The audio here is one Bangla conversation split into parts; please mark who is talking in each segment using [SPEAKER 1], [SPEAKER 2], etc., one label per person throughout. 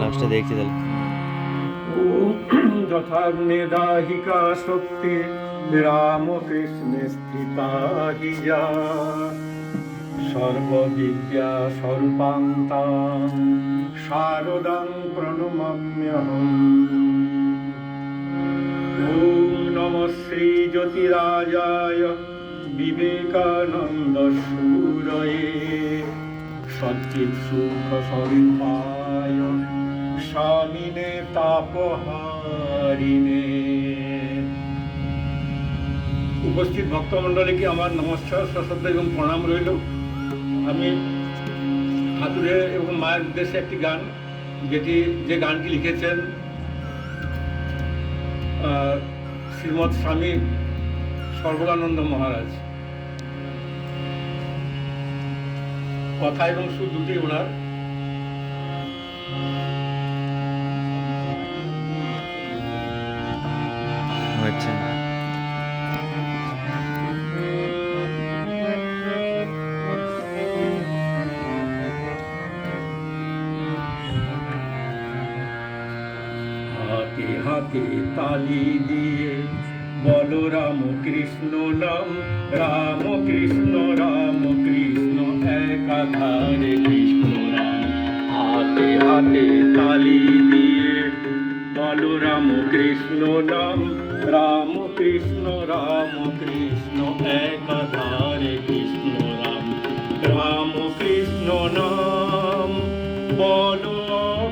[SPEAKER 1] লাস্টে দেখছি তাহলে।
[SPEAKER 2] যথাগ্নেদাহিকা শক্তি রামকৃষ্ণে স্থিতা হিয়া। সর্ববিদ্যা স্বরূপান্তাং শারদাং প্রণমাম্যহম। ওম নম শ্রী জ্যোতিরাজায় বিবেকানন্দ সুরয়ে। সচিত সুখ স্বরূপায় স্বামিনে তাপহারিণে। উপস্থিত ভক্তমণ্ডলীকে আমার নমস্কার সশ্রদ্ধ এবং প্রণাম রইল? আমি ঠাকুরের এবং মায়ের উদ্দেশ্যে একটি গান, যেটি যে গানটি লিখেছেন শ্রীমৎ স্বামী সর্বদানন্দ মহারাজ। কথা এবং সুর দুটি ওনার।
[SPEAKER 1] আচ্ছা
[SPEAKER 2] হাতে হাতে তালি দিয়ে বলো রাম কৃষ্ণ নাম, রাম কৃষ্ণ রাম কৃষ্ণ, একাধারে কৃষ্ণ রাম। হাতে হাতে তালি দিয়ে বলো রাম কৃষ্ণ নাম, রাম কৃষ্ণ রাম কৃষ্ণ, একাধারে কৃষ্ণ রাম রাম কৃষ্ণ নাম, বলো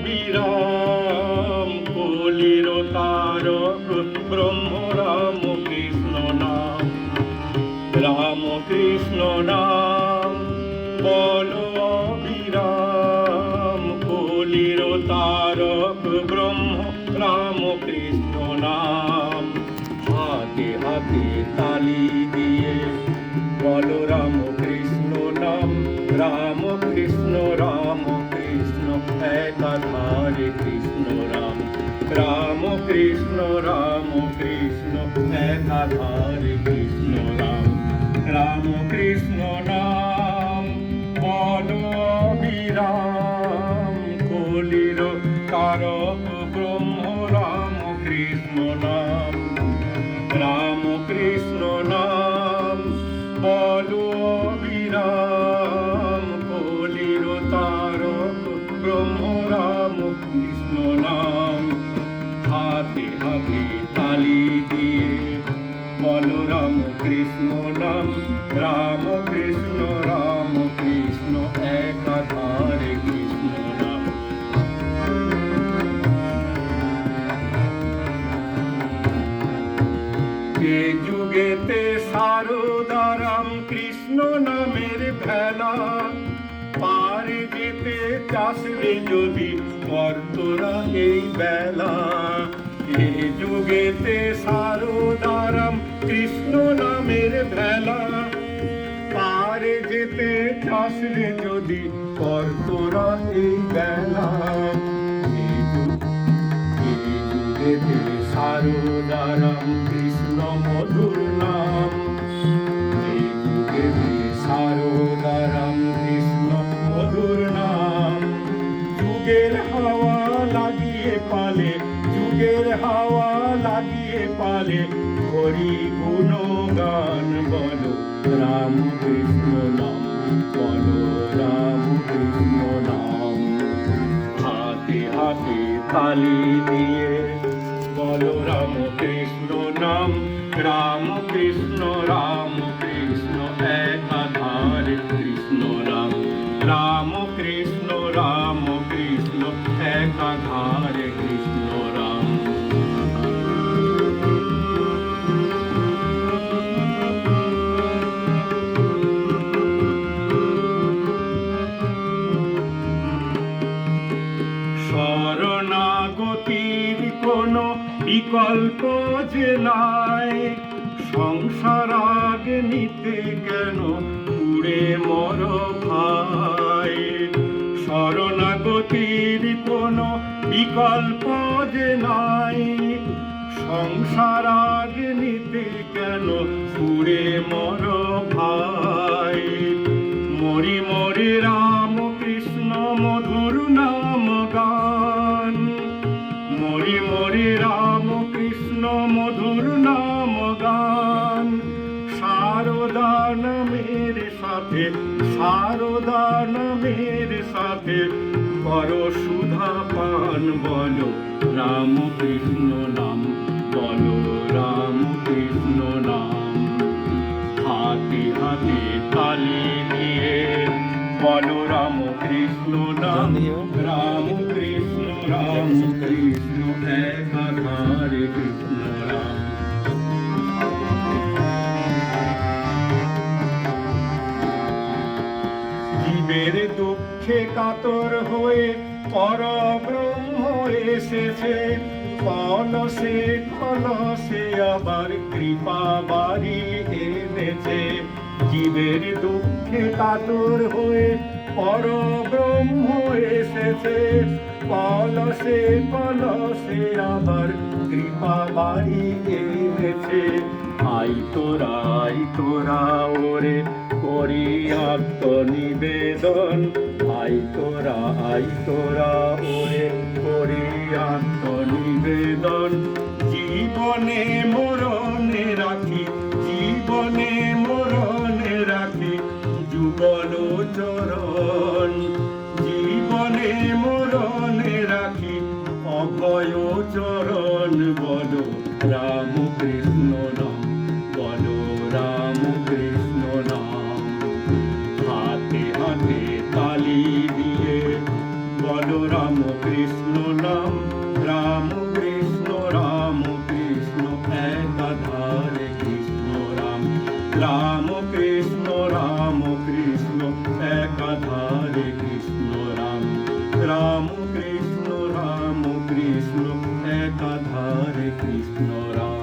[SPEAKER 2] বিরাম কলির তারক ব্রহ্ম রাম কৃষ্ণ নাম, রাম কৃষ্ণ নাম, বলো বিরাম কলির তারক ব্রহ্ম রাম কৃষ্ণ নাম। হাতে হাতে তালি দিয়ে বলো রাম কৃষ্ণ নাম। রাম কৃষ্ণ রাম কৃষ্ণ, একাধারে কৃষ্ণ রাম। রাম কৃষ্ণ রাম কৃষ্ণ, একাধারে কৃষ্ণ রাম। রাম কৃষ্ণ নাম। রাম কৃষ্ণ রাম কৃষ্ণ, একাধারে কৃষ্ণ এ যুগেতে সারদারাম কৃষ্ণ নামের ভেলা। পারে যেতে চাষবে যদি কর্তরা এই বেলা। এ যুগেতে সারদারাম কৃষ্ণ নামের ভেলা। চাষবে যদি কর্তরা এই বেলা সারদারাম কৃষ্ণ মধুর নাম। সারদারাম কৃষ্ণ মধুর নাম। যুগের হাওয়া লাগিয়ে পালে, যুগের হাওয়া লাগিয়ে পালে, হরি গুণ গান বলো রাম কৃষ্ণ নাম। বলো কৃষ্ণ নাম হাতে হাতে তালি দিয়ে বলো রাম কৃষ্ণ নাম রাম কৃষ্ণ রাম। বিকল্প যে নাই সংসার আগে নিতে কেন পুড়ে মর ভাই? শরণাগতির কোনো বিকল্প যে নাই সংসার আগে নিতে কেন পুড়ে মর সাথে সারদা নামের সাথে। বড় সুধা পান বলো রাম কৃষ্ণ নাম বলো রাম কৃষ্ণ নাম। হাতে হাতে তালি দিয়ে বলো রাম কৃষ্ণ নাম রাম কাতর হয়ে পরব্রহ্ম এসেছে। কলসে কলসে আবার কৃপা বাড়ি এনেছে। জীবের দুঃখে কাতর হয়ে পরব্রহ্ম এসেছে। কলসে কলসে আবার কৃপা বাড়ি এনেছে। আই তোরা আই তোরা, ওরে করি আত্মনিবেদন। আই তোরা আই তোরা, ওরে করি আত্মনিবেদন। জীবনে মরণে রাখি, জীবনে মরণে রাখি, যুগল চরণ। রাম কৃষ্ণ নাম, রাম কৃষ্ণ রাম কৃষ্ণ, একাধারে কৃষ্ণ রাম। রাম কৃষ্ণ রাম কৃষ্ণ, একাধারে কৃষ্ণ রাম। রাম কৃষ্ণ রাম কৃষ্ণ, একাধারে কৃষ্ণ রাম।